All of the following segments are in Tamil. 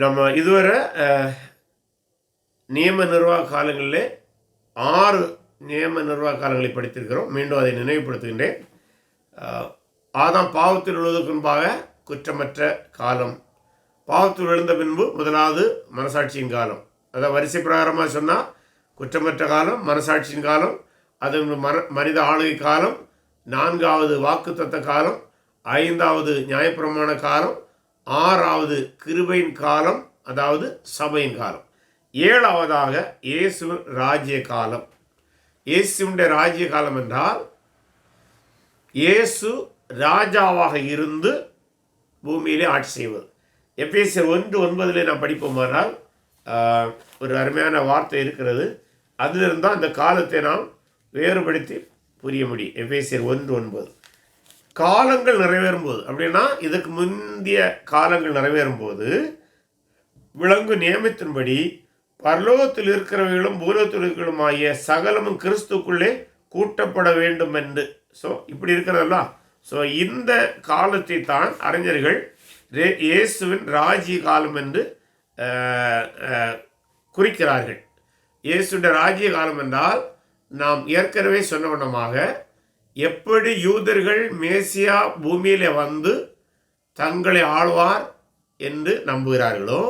நம்ம இதுவரை நியம நிர்வாக காலங்களிலே ஆறு நியம நிர்வாக காலங்களை படித்திருக்கிறோம். மீண்டும் அதை நினைவுபடுத்துகின்றேன். ஆதாம் பாவத்தில் விழுவதற்கு முன்பாக குற்றமற்ற காலம். பாவத்தில் விழுந்த பின்பு முதலாவது மனசாட்சியின் காலம். அதாவது வரிசை பிரகாரமாக சொன்னால் குற்றமற்ற காலம் மனசாட்சியின் காலம் அது மர மனித ஆளுகை காலம் நான்காவது வாக்குத்தத்த காலம் ஐந்தாவது நியாயப்பிரமாண காலம் ஆறாவது கிருபையின் காலம் அதாவது சபையின் காலம். ஏழாவதாக இயேசு ராஜ்ய காலம். இயேசுடைய ராஜ்ய காலம் என்றால் இயேசு ராஜாவாக இருந்து பூமியிலே ஆட்சி செய்வது. எபேசியர் ஒன்று ஒன்பதிலே நான் படிப்போமானால் ஒரு அருமையான வார்த்தை இருக்கிறது. அதிலிருந்தால் அந்த காலத்தை நாம் வேறுபடுத்தி புரிய முடியும். எப்பேசியர் ஒன்று ஒன்பது. காலங்கள் நிறைவேறும் போது. அப்படின்னா இதுக்கு முந்தைய காலங்கள் நிறைவேறும்போது விலங்கு நியமித்தின்படி பரலோகத்தில் இருக்கிறவர்களும் பூலோகத்தில் இருக்கிறவர்களுமாகிய சகலமும் கிறிஸ்துக்குள்ளே கூட்டப்பட வேண்டும் என்று. ஸோ இப்படி இருக்கிறதல்ல. ஸோ இந்த காலத்தை தான் அறிஞர்கள் ரே- இயேசுவின் ராஜ்ய காலம் என்று குறிக்கிறார்கள். இயேசுடைய ராஜ்ய காலம் என்றால் நாம் ஏற்கனவே சொன்ன வண்ணமாக எப்படி யூதர்கள் மேசியா பூமியிலே வந்து தங்களை ஆழ்வார் என்று நம்புகிறார்களோ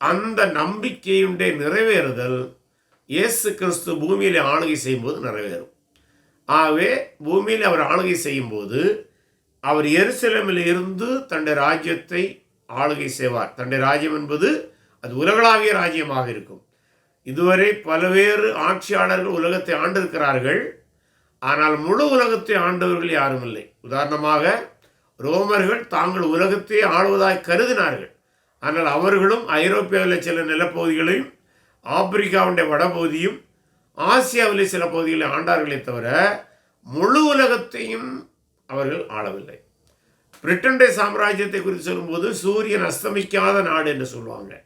அந்த நம்பிக்கையுடைய நிறைவேறுதல் இயேசு கிறிஸ்து பூமியில் ஆளுகை செய்யும்போது நிறைவேறும். ஆகவே பூமியில் அவர் ஆளுகை செய்யும்போது அவர் எருசலமில் இருந்து தன்னுடைய ராஜ்யத்தை ஆளுகை செய்வார். தன்னுடைய ராஜ்யம் என்பது அது உலகளாவிய ராஜ்யமாக இருக்கும். இதுவரை பல்வேறு ஆட்சியாளர்கள் உலகத்தை ஆண்டிருக்கிறார்கள். ஆனால் முழு உலகத்தை ஆண்டவர்கள் யாரும் இல்லை. உதாரணமாக ரோமர்கள் தாங்கள் உலகத்தை ஆளுவதாய் கருதினார்கள். ஆனால் அவர்களும் ஐரோப்பியாவில் சில நிலப்பகுதிகளையும் ஆப்பிரிக்காவுடைய வடபகுதியும் ஆசியாவில் சில பகுதிகளை ஆண்டார்களே தவிர முழு உலகத்தையும் அவர்கள் ஆளவில்லை. பிரிட்டனுடைய சாம்ராஜ்யத்தை குறித்து சொல்லும்போது சூரியன் அஸ்தமிக்காத நாடு என்று சொல்லுவாங்க.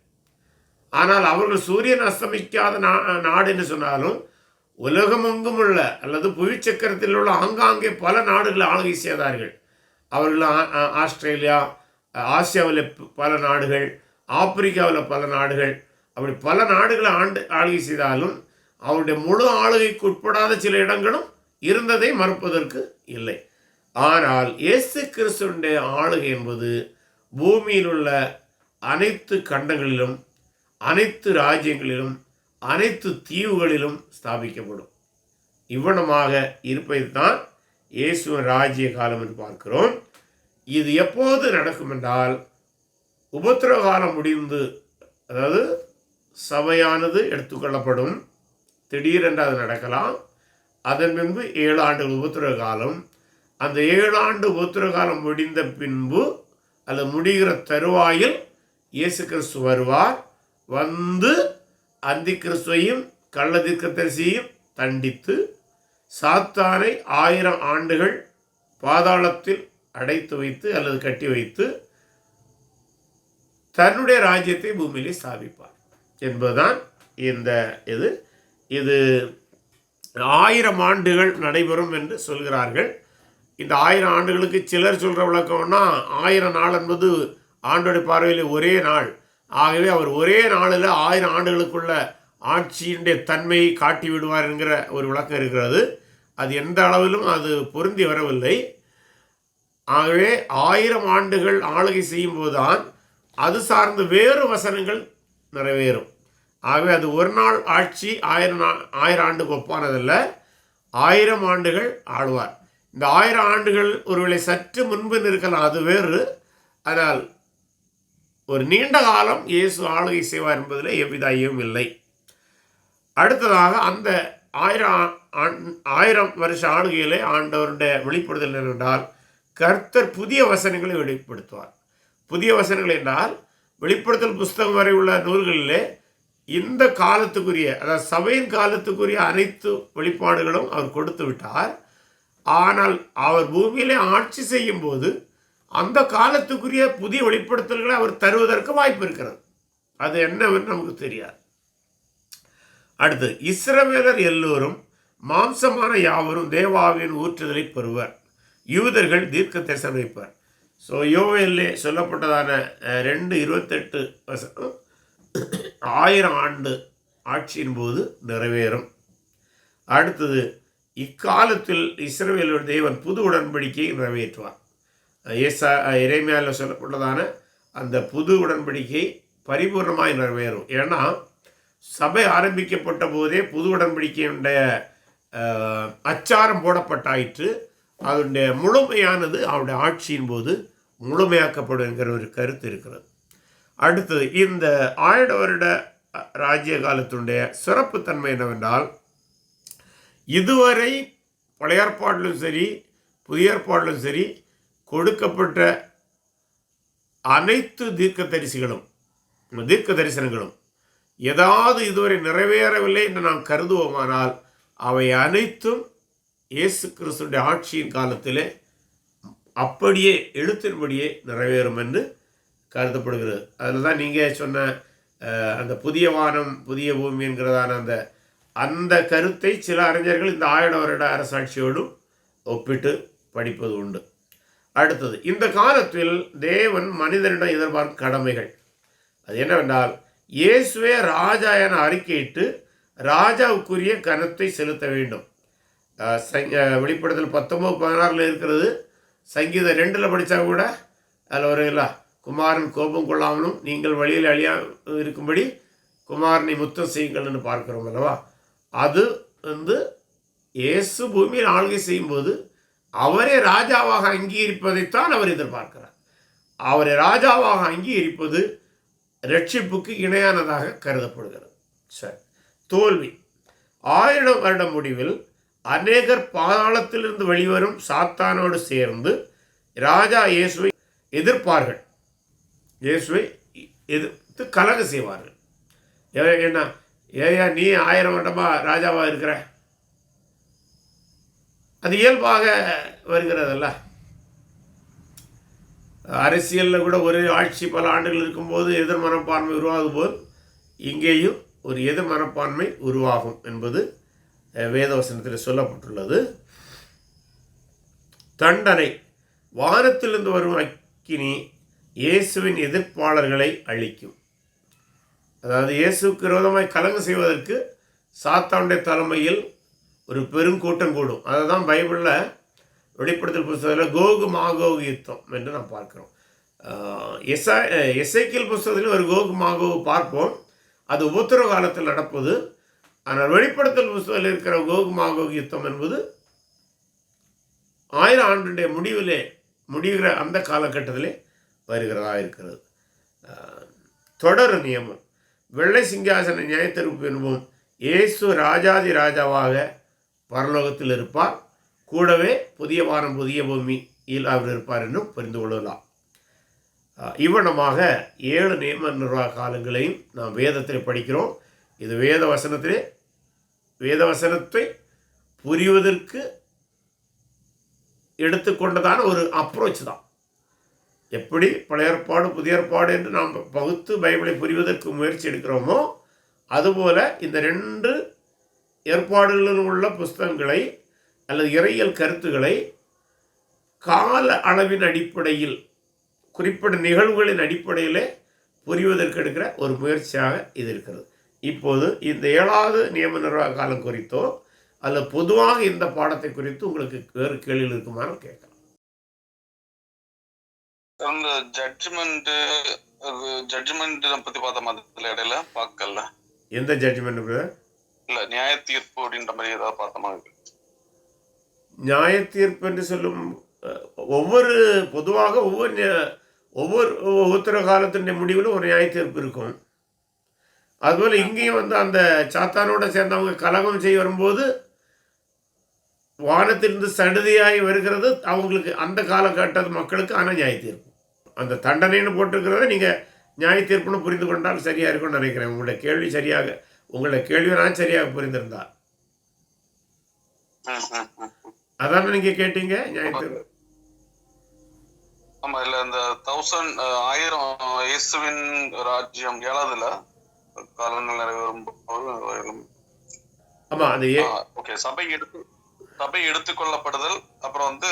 ஆனால் அவர்கள் சூரியன் அஸ்தமிக்காத நா- நாடு என்று சொன்னாலும் உலகமெங்கும் உள்ள அல்லது புவிச்சக்கரத்தில் உள்ள ஆங்காங்கே பல நாடுகளை ஆளுகை செய்தார்கள். அவர்கள் ஆ- ஆஸ்திரேலியா ஆசியாவில் பல நாடுகள் ஆப்பிரிக்காவில் பல நாடுகள். அப்படி பல நாடுகளை ஆண்டு ஆளுகை செய்தாலும் அவருடைய முழு ஆளுகைக்கு உட்படாத சில இடங்களும் இருந்ததை மறுப்பதற்கு இல்லை. ஆனால் இயேசு கிறிஸ்துடைய ஆளுகை என்பது பூமியில் உள்ள அனைத்து கண்டங்களிலும் அனைத்து ராஜ்யங்களிலும் அனைத்து தீவுகளிலும் ஸ்தாபிக்கப்படும். இவ்வனமாக இருப்பது தான் இயேசுவின் ராஜ்ய காலம் என்று பார்க்கிறோம். இது எப்போது நடக்கும் என்றால் உபத்திரவ காலம் முடிந்து அதாவது சபையானது எடுத்துக்கொள்ளப்படும். திடீரென்று அது நடக்கலாம். அதன் பின்பு ஏழு ஆண்டுகள் உபத்திரவ காலம் அந்த ஏழு ஆண்டு உபத்திரவ காலம் முடிந்த பின்பு அது முடிகிற தருவாயில் இயேசு கிறிஸ்து வருவார். வந்து அந்தி கிறிஸ்துவையும் கள்ளதிர்க்கதரிசியையும் தண்டித்து சாத்தானை ஆயிரம் ஆண்டுகள் பாதாளத்தில் அடைத்து வைத்து அல்லது கட்டி வைத்து தன்னுடைய ராஜ்யத்தை பூமியிலே ஸ்தாபிப்பார். என்பதுதான் இந்த இது. இது ஆயிரம் ஆண்டுகள் நடைபெறும் என்று சொல்கிறார்கள். இந்த ஆயிரம் ஆண்டுகளுக்கு சிலர் சொல்கிற விளக்கம்னா ஆயிரம் நாள் என்பது ஆண்டோடைய பார்வையில் ஒரே நாள். ஆகவே அவர் ஒரே நாளில் ஆயிரம் ஆண்டுகளுக்குள்ள ஆட்சியினுடைய தன்மையை காட்டி விடுவார் என்கிற ஒரு விளக்கம் இருக்கிறது. அது எந்த அளவிலும் அது பொருந்தி வரவில்லை. ஆகவே ஆயிரம் ஆண்டுகள் ஆளுகை செய்யும் போதுதான் அது சார்ந்த வேறு வசனங்கள் நிறைவேறும். ஆகவே அது ஒரு நாள் ஆட்சி ஆயிரம் நா- ஆயிரம் ஆண்டுக்கு ஒப்பானதல்ல. ஆயிரம் ஆண்டுகள் ஆழ்வார் இந்த ஆயிரம் ஆண்டுகள் ஒருவேளை சற்று முன்பு இருக்கலாம் அது வேறு. ஆனால் ஒரு நீண்ட காலம் இயேசு ஆளுகை செய்வார் என்பதில் எவ்வித ஐயமும் இல்லை. அடுத்ததாக அந்த ஆயிரம் ஆண்- ஆயிரம் வருஷ ஆளுகையிலே ஆண்டவருடைய வெளிப்படுதல் என்னவென்றால் கர்த்தர் புதிய வசனங்களை வெளிப்படுத்துவார். புதிய வசனங்கள் என்றால் வெளிப்படுத்தல் புஸ்தகம் வரை உள்ள நூல்களிலே இந்த காலத்துக்குரிய அதாவது சபையின் காலத்துக்குரிய அனைத்து வெளிப்பாடுகளும் அவர் கொடுத்து விட்டார். ஆனால் அவர் பூமியிலே ஆட்சி செய்யும் போது அந்த காலத்துக்குரிய புதிய வெளிப்படுத்தல்களை அவர் தருவதற்கு வாய்ப்பு இருக்கிறது. அது என்னவென்று நமக்கு தெரியாது. அடுத்து இஸ்ரவேலர் எல்லோரும் மாம்சமான யாவரும் தேவாவின் ஊற்றுதலை பெறுவர். யூதர்கள் தீர்க்க தரிசனம் வைப்பர். ஸோ யோவேலே சொல்லப்பட்டதான ரெண்டு இருபத்தெட்டு வசனம் ஆயிரம் ஆண்டு ஆட்சியின் போது நிறைவேறும். அடுத்தது இக்காலத்தில் இஸ்ரவேலோட தேவன் புது உடன்படிக்கையை நிறைவேற்றுவார். ஏசா இறைமையால் சொல்லப்பட்டதான அந்த புது உடன்படிக்கை பரிபூர்ணமாக நிறைவேறும். ஏன்னா சபை ஆரம்பிக்கப்பட்ட போதே புது உடன்படிக்கையுடைய அச்சாரம் போடப்பட்டாயிற்று. அதனுடைய முழுமையானது அவருடைய ஆட்சியின் போது முழுமையாக்கப்படும் என்கிற ஒரு கருத்து இருக்கிறது. அடுத்தது இந்த ஆயிட வருட ராஜ்ய காலத்தினுடைய சிறப்புத்தன்மை என்னவென்றால் இதுவரை பழைய ஏற்பாட்டிலும் சரி புதிய ஏற்பாட்டிலும் சரி கொடுக்கப்பட்ட அனைத்து தீர்க்க தரிசிகளும் தீர்க்க தரிசனங்களும் ஏதாவது இதுவரை நிறைவேறவில்லை என்று நாம் கருதுவோமானால் அவை அனைத்தும் இயேசு கிறிஸ்துடைய ஆட்சியின் காலத்திலே அப்படியே எழுத்தின்படியே நிறைவேறும் என்று கருதப்படுகிறது. அதில் தான் நீங்கள் சொன்ன அந்த புதிய வானம் புதிய பூமி என்கிறதான அந்த அந்த கருத்தை சில அறிஞர்கள் இந்த ஆயிரம் வருட அரசாட்சியோடும் ஒப்பிட்டு படிப்பது உண்டு. அடுத்தது இந்த காலத்தில் தேவன் மனிதனிடம் எதிர்பார்க்கும் கடமைகள். அது என்னவென்றால் இயேசுவே ராஜா என அறிக்கையிட்டு ராஜாவுக்குரிய கனத்தை செலுத்த வேண்டும். வெளிப்படுத்தல் பத்தொம்பது பதினாறில் இருக்கிறது. சங்கீதம் ரெண்டில் படித்தா கூட அதில் வருங்களா குமாரன் கோபம் கொள்ளாமலும் நீங்கள் வழியில் அழியா இருக்கும்படி குமாரனை முத்தம் செய்யுங்கள்னு பார்க்கிறோம் அல்லவா? அது வந்து இயேசு பூமியில் ஆளுகை செய்யும்போது அவரே ராஜாவாக அங்கீகரிப்பதைத்தான் அவர் எதிர்பார்க்கிறார். அவரை ராஜாவாக அங்கீகரிப்பது ரட்சிப்புக்கு இணையானதாக கருதப்படுகிறது. சரி. தோல்வி. ஆயிரம் வருட முடிவில் அநேகர் பாதாளத்திலிருந்து வெளிவரும் சாத்தானோடு சேர்ந்து ராஜா இயேசுவை எதிர்ப்பார்கள். இயேசுவை எதிர்த்து கலக செய்வார்கள். ஏ- என்ன? ஏயா நீ ஆயிரம் வருடமா ராஜாவாக இருக்கிற? அது இயல்பாக வருகிறதல்ல. அரசியலில் கூட ஒரு ஆட்சி பல ஆண்டுகள் இருக்கும்போது எதிர் மனப்பான்மை உருவாகும் போது இங்கேயும் ஒரு எதிர் மனப்பான்மை உருவாகும் என்பது வேதவசனத்தில் சொல்லப்பட்டுள்ளது. தண்டனை. வானத்திலிருந்து வரும் அக்கினி இயேசுவின் எதிர்ப்பாளர்களை அழிக்கும். அதாவது இயேசுக்கு விரோதமாய் கலங்கு செய்வதற்கு சாத்தானுடைய தலைமையில் ஒரு பெருங்கூட்டம் கூடும். அதை தான் பைபிளில் வெளிப்படுத்தல் புஸ்தகத்தில் கோகு மாகோகு யுத்தம் என்று நாம் பார்க்கிறோம். ஆஹ் எசா புஸ்தகத்தில் ஒரு கோகு மாகோகு பார்ப்போம். அது உபத்திர காலத்தில் நடப்பது. ஆனால் வெளிப்படுத்தல் புஸ்தகத்தில் இருக்கிற கோகு மாகோகு யுத்தம் என்பது ஆயிரம் ஆண்டுடைய முடிவிலே முடிகிற அந்த காலகட்டத்திலே வருகிறதா இருக்கிறது. தொடர் நியமம். வெள்ளை சிங்காசன நியாயத்தீர்ப்பு என்போம் இயேசு ராஜாதி ராஜாவாக பரலோகத்தில் இருப்பார். கூடவே புதிய வாரம் புதிய பூமியில் அவர் இருப்பார் என்றும் புரிந்து கொள்ளலாம். ஆஹ் ஏழு நியம நிர்வாக காலங்களையும் நாம் வேதத்தில் படிக்கிறோம். இது வேத வசனத்திலே வேத வசனத்தை புரிவதற்கு எடுத்துக்கொண்டதான ஒரு அப்ரோச் தான். எப்படி பழைய ஏற்பாடு புதிய ஏற்பாடு என்று நாம் பகுத்து பைபிளை புரிவதற்கு முயற்சி எடுக்கிறோமோ அதுபோல இந்த ரெண்டு ஏற்பாடுகளில் உள்ள புஸ்தகங்களை அல்லது இறையியல் கருத்துக்களை கால அளவின் அடிப்படையில் குறிப்பிட்ட நிகழ்வுகளின் அடிப்படையிலே புரிவதற்கு எடுக்கிற ஒரு முயற்சியாக இது இருக்கிறது. இப்போது இந்த ஏழாவது நியம நிர்வாக காலம் குறித்தோ அல்லது பொதுவாக இந்த பாடத்தை குறித்து உங்களுக்கு வேறு கேள்விகள் இருக்குமாறு கேட்கலாம். இந்த ஜட்ஜ்மெண்ட் ஜட்ஜ்மெண்ட் பத்தி பார்த்த மாதிரி இடையில பார்க்கல. எந்த ஜட்ஜ்மெண்ட் இல்ல நியாய தீர்ப்பு அப்படின்ற மாதிரி ஏதாவது பார்த்த நியாய தீர்ப்பு என்று சொல்லும் ஒவ்வொரு பொதுவாக ஒவ்வொரு ஒவ்வொரு உத்தர காலத்தினுடைய முடிவில் ஒரு நியாய தீர்ப்பு இருக்கும். அதுபோல் இங்கேயும் வந்து அந்த சாத்தானோட சேர்ந்தவங்க கலகம் செய்ய வரும்போது வானத்திலிருந்து சடுதியாகி வருகிறது. அவங்களுக்கு அந்த காலகட்டத்து மக்களுக்கு ஆனால் நியாய தீர்ப்பு. அந்த தண்டனைன்னு போட்டிருக்கிறத நீங்கள் நியாய தீர்ப்புன்னு புரிந்து கொண்டால் சரியாக இருக்கும்னு நினைக்கிறேன். உங்களுடைய கேள்வி சரியாக உங்களுடைய கேள்வி நான் சரியாக ம். அதானே நீங்கள் கேட்டீங்க? தீர்ப்பு ஆமா இல்ல. இந்த தௌசண்ட் ஆயிரம் இயேசுவின் ராஜ்யம் ஏழாவதுல காலங்கள் நிறைவேறும் அந்த ஏ ஓகே சபை எடுத்து சபை எடுத்துக்கொள்ளப்படுதல் அப்புறம் வந்து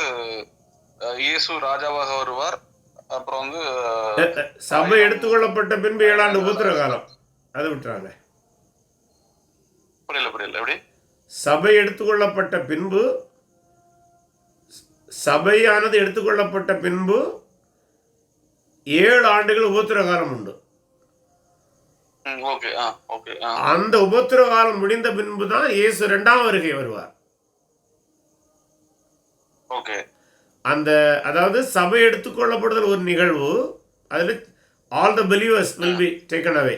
இயேசு ராஜாவாக வருவார் அப்புறம் வந்து சபை எடுத்துக்கொள்ளப்பட்ட பின்பு ஏழாண்டு உபத்திர காலம் அதை விட்டுறாங்க. புரியல புரியல. எப்படி? சபை எடுத்துக்கொள்ளப்பட்ட பின்பு சபையானது எடுத்துக்கொள்ளப்பட்ட பின்பு ஏழு ஆண்டுகள் உபத்திர காலம் உண்டு அந்த உபத்திர காலம் முடிந்த பின்பு தான் இயேசு இரண்டாம் வருகை வருவார். ஓகே. அந்த அதாவது சபை எடுத்துக்கொள்ளப்படுதல் ஒரு நிகழ்வு அதில் all the believers will be taken away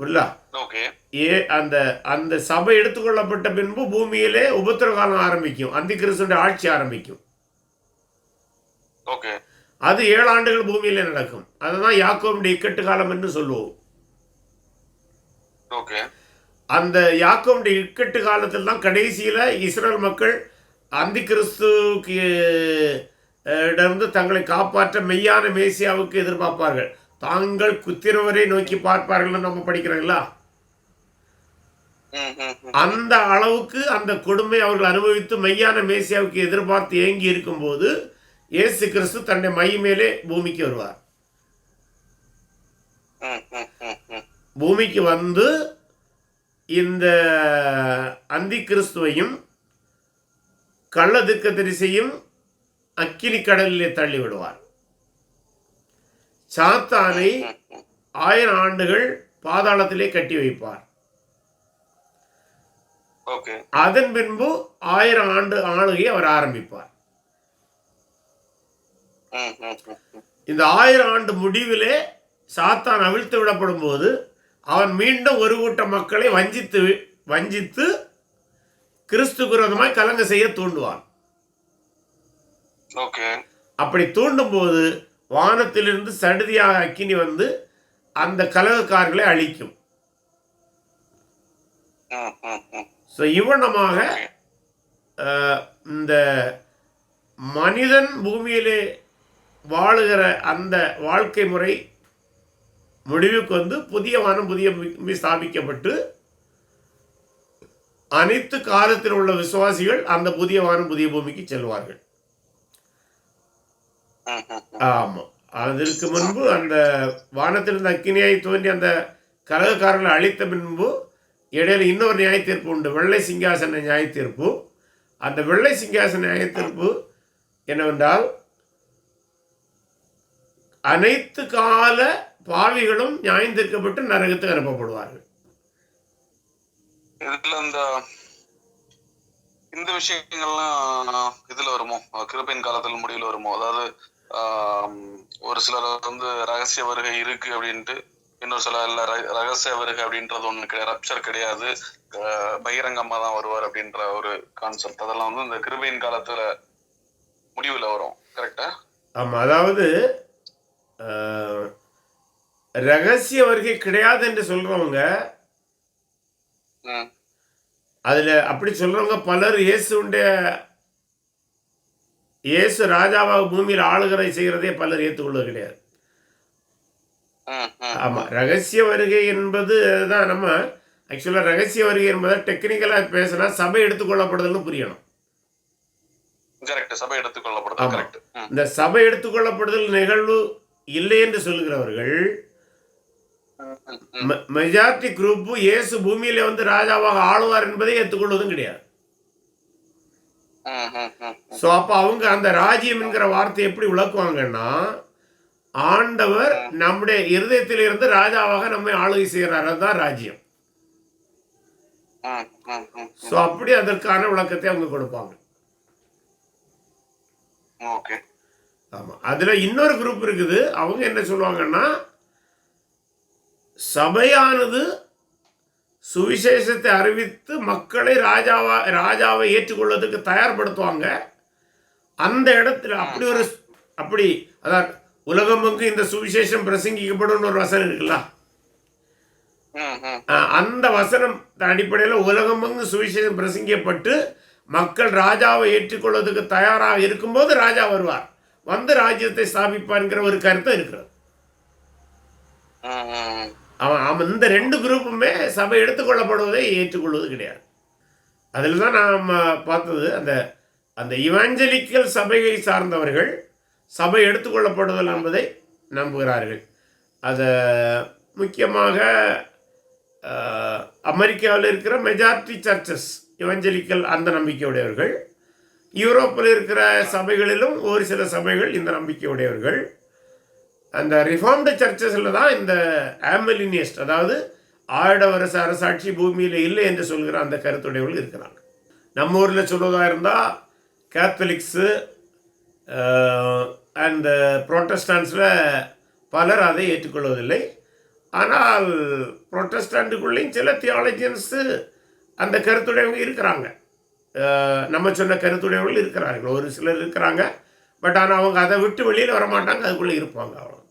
புரியலா okay. ஏ அந்த அந்த சபை எடுத்துக்கொள்ளப்பட்ட பின்பு பூமியிலே உபத்திர காலம் ஆரம்பிக்கும். அந்தி கிறிஸ்துடைய ஆட்சி ஆரம்பிக்கும். ஓகே. அது ஏழு ஆண்டுகள் பூமியிலே நடக்கும். அதுதான் யாக்கோபுடைய இக்கட்டு காலம் என்று சொல்லுவோம். அந்த யாக்கோபுடைய இக்கட்டு காலத்தில் தான் கடைசியில் இஸ்ரேல் மக்கள் அந்தி கிறிஸ்துக்கு அஹ், இடமிருந்து தங்களை காப்பாற்ற மெய்யான மேசியாவுக்கு எதிர்பார்ப்பார்கள். தாங்கள் குத்திரவரை நோக்கி பார்ப்பார்கள்னு நம்ம படிக்கிறோங்களா. அந்த அளவுக்கு அந்த கொடுமை அவர்கள் அனுபவித்து மெய்யான மேசியாவுக்கு எதிர்பார்த்து ஏங்கி இருக்கும்போது இயேசு கிறிஸ்து தன்னை மை மேலே பூமிக்கு வருவார். பூமிக்கு வந்து இந்த அந்தி கிறிஸ்துவையும் கள்ள திக்கதரிசியும் அக்கினி கடலிலே தள்ளி விடுவார் சாத்தானை. ஆயிரம் ஆண்டுகள் பாதாளத்திலே கட்டி வைப்பார். அதன் பின்பு ஆயிரம் ஆண்டு ஆளுகையை அவர் ஆரம்பிப்பார். இந்த ஆயிரம் ஆண்டு முடிவிலே சாத்தான் அவிழ்த்து விடப்படும் போது அவன் மீண்டும் ஒரு கூட்ட மக்களை வஞ்சித்து வஞ்சித்து கிறிஸ்து விரோதமாய் கலங்க செய்ய தூண்டுவான். ஓகே. அப்படி தூண்டும் போது வானத்திலிருந்து சடுதியாக அக்கினி வந்து அந்த கலகக்காரர்களை அழிக்கும். ஸோ அஹ், இந்த மனிதன் பூமியிலே வாழுகிற அந்த வாழ்க்கை முறை முடிவுக்கு வந்து புதிய வானம் புதிய பூமி ஸ்தாபிக்கப்பட்டு அனைத்து காலத்தில் உள்ள விசுவாசிகள் அந்த புதிய வானம் புதிய பூமிக்கு செல்வார்கள். ஆமாம் அதற்கு முன்பு அந்த வானத்திலிருந்து அக்கினியாய் தோன்றி அந்த கலகக்காரர்களை அழித்த பின்பு இடையில இன்னொரு நியாய தீர்ப்பு உண்டு. வெள்ளை சிங்காசன நியாய தீர்ப்பு அந்த வெள்ளை சிங்காசன நியாய தீர்ப்பு என்னவென்றால் அனைத்து கால பாவிகளும் நியாயந்தீர்க்கப்பட்டு நரகத்துக்கு அனுப்பப்படுவார்கள். இதுல இந்த இந்த விஷயங்கள்லாம் இதுல வருமோ? கிருப்பின் காலத்தில் முடிவில் வருமோ? அதாவது ஒரு சிலர் வந்து ரகசிய வருகை இருக்கு அப்படின்ட்டு இன்னொரு சில ரகசிய வருகை அப்படின்றது ஒண்ணு கிடையாது ரப்சர் கிடையாது. பகிரங்கமா தான் வருவார் அப்படின்ற ஒரு கான்செப்ட் அதெல்லாம் வந்து இந்த கிருபையின் காலத்துல முடிவுல வரும். கரெக்டா ஆமாம் அதாவது ரகசிய வருகை கிடையாது என்று சொல்கிறவங்க ம். அதில் அப்படி சொல்கிறவங்க பலர் இயேசுடைய இயேசு ராஜாவாக பூமியில் ஆளுகரை செய்கிறதே பலர் ஏற்றுக்கொள்வது கிடையாது. ஆமாம் ரகசிய வருகை என்பது தான் நம்ம ஆக்சுவலாக ரகசிய வருகை என்பதை டெக்னிக்கலாக பேசினா சபை எடுத்துக்கொள்ளப்படுதல்னு புரியணும். சபை இந்த சபை எடுத்துக்கொள்ளப்படுதல் நிகழ்வு இல்லை என்று சொல்கிறவர்கள். மெஜாரிட்டி குரூப்பு இயேசு பூமியில வந்து ராஜாவாக ஆளுவார் என்பதை ஏற்றுக்கொள்வதும் கிடையாது. ஸோ அப்போ அவங்க அந்த ராஜ்யம் என்கிற வார்த்தை எப்படி விளக்குவாங்கன்னா ஆண்டவர் நம்முடைய இருதயத்தில் இருந்து ராஜாவாக நம்மை ஆளுகை செய்கிறார். அதுதான் ராஜ்யம். ஸோ அப்படி அதற்கான விளக்கத்தை அவங்க கொடுப்பாங்க. ஓகே. ஆமாம் அதில் இன்னொரு குரூப் இருக்குது. அவங்க என்ன சொல்லுவாங்கன்னா சபையானது சுவிசேஷத்தை அறிவித்து மக்களை ராஜாவா ராஜாவை ஏற்றுக்கொள்வதற்கு தயார்படுத்துவாங்க. அந்த இடத்துல அப்படி ஒரு அப்படி அதான் உலகமெங்கும் இந்த சுவிசேஷம் பிரசங்கிக்கப்படும் ஒரு வசனம் இருக்குல்ல? அந்த வசனம் அடிப்படையில் உலகமெங்கும் சுவிசேஷம் பிரசங்கிக்கப்பட்டு மக்கள் ராஜாவை ஏற்றுக்கொள்வதற்கு தயாராக இருக்கும்போது ராஜா வருவார். வந்து ராஜ்யத்தை ஸ்தாபிப்பார்ங்கிற ஒரு கருத்து இருக்கிறது. அவன் அவன் இந்த ரெண்டு குரூப்புமே சபை எடுத்துக்கொள்ளப்படுவதை ஏற்றுக்கொள்வது கிடையாது. அதில் தான் நாம் பார்த்தது அந்த அந்த இவாஞ்சலிக்கல் சபையை சார்ந்தவர்கள் சபை எடுத்துக்கொள்ளப்படுதல் என்பதை நம்புகிறார்கள். அதை முக்கியமாக அமெரிக்காவில் இருக்கிற மெஜாரிட்டி சர்ச்சஸ் இவஞ்சலிக்கல் அந்த நம்பிக்கையுடையவர்கள் யூரோப்பில் இருக்கிற சபைகளிலும் ஒரு சில சபைகள் இந்த நம்பிக்கையுடையவர்கள். அந்த ரிஃபார்ம்டு சர்ச்சஸில் தான் இந்த ஆம்பலினியஸ்ட் அதாவது ஆயிட அரசாட்சி பூமியில் இல்லை என்று சொல்கிற அந்த கருத்துடையவர்கள் இருக்கிறாங்க. நம்ம ஊரில் சொல்வதாக இருந்தால் கேத்தலிக்ஸு அந்த ப்ரோட்டஸ்டான்ஸில் பலர் அதை ஏற்றுக்கொள்வதில்லை. ஆனால் ப்ரொட்டஸ்டாண்டுக்குள்ளேயும் சில தியாலஜியன்ஸு அந்த கருத்துடையவங்க இருக்கிறாங்க. நம்ம சொன்ன கருத்துடையவர்கள் இருக்கிறார்கள். ஒரு சிலர் இருக்கிறாங்க. பட் ஆனால் அவங்க அதை விட்டு வெளியில் வர மாட்டாங்க அதுக்குள்ளே இருப்பாங்க அவ்வளோ